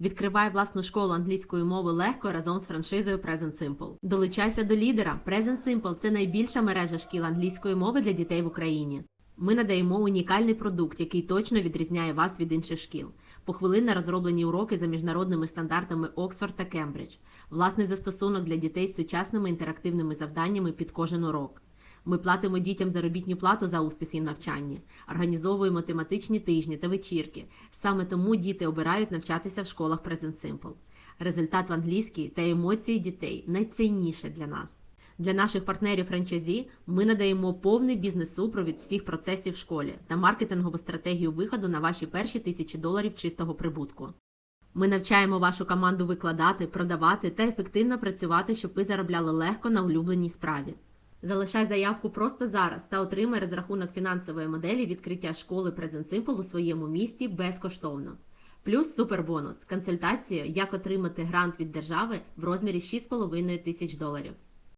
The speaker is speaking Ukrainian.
Відкривай власну школу англійської мови легко разом з франшизою Present Simple. Долучайся до лідера. Present Simple – це найбільша мережа шкіл англійської мови для дітей в Україні. Ми надаємо унікальний продукт, який точно відрізняє вас від інших шкіл. Похвилинно розроблені уроки за міжнародними стандартами Оксфорд та Кембридж, власний застосунок для дітей з сучасними інтерактивними завданнями під кожен урок. Ми платимо дітям заробітну плату за успіхи в навчанні, організовуємо тематичні тижні та вечірки. Саме тому діти обирають навчатися в школах Present Simple. Результат в англійській та емоції дітей найцінніше для нас. Для наших партнерів франчайзі ми надаємо повний бізнес-супровід всіх процесів в школі та маркетингову стратегію виходу на ваші перші тисячі доларів чистого прибутку. Ми навчаємо вашу команду викладати, продавати та ефективно працювати, щоб ви заробляли легко на улюбленій справі. Залишай заявку просто зараз та отримай розрахунок фінансової моделі відкриття школи Simple у своєму місті безкоштовно. Плюс супербонус консультація, як отримати грант від держави в розмірі 6,5 тисяч доларів.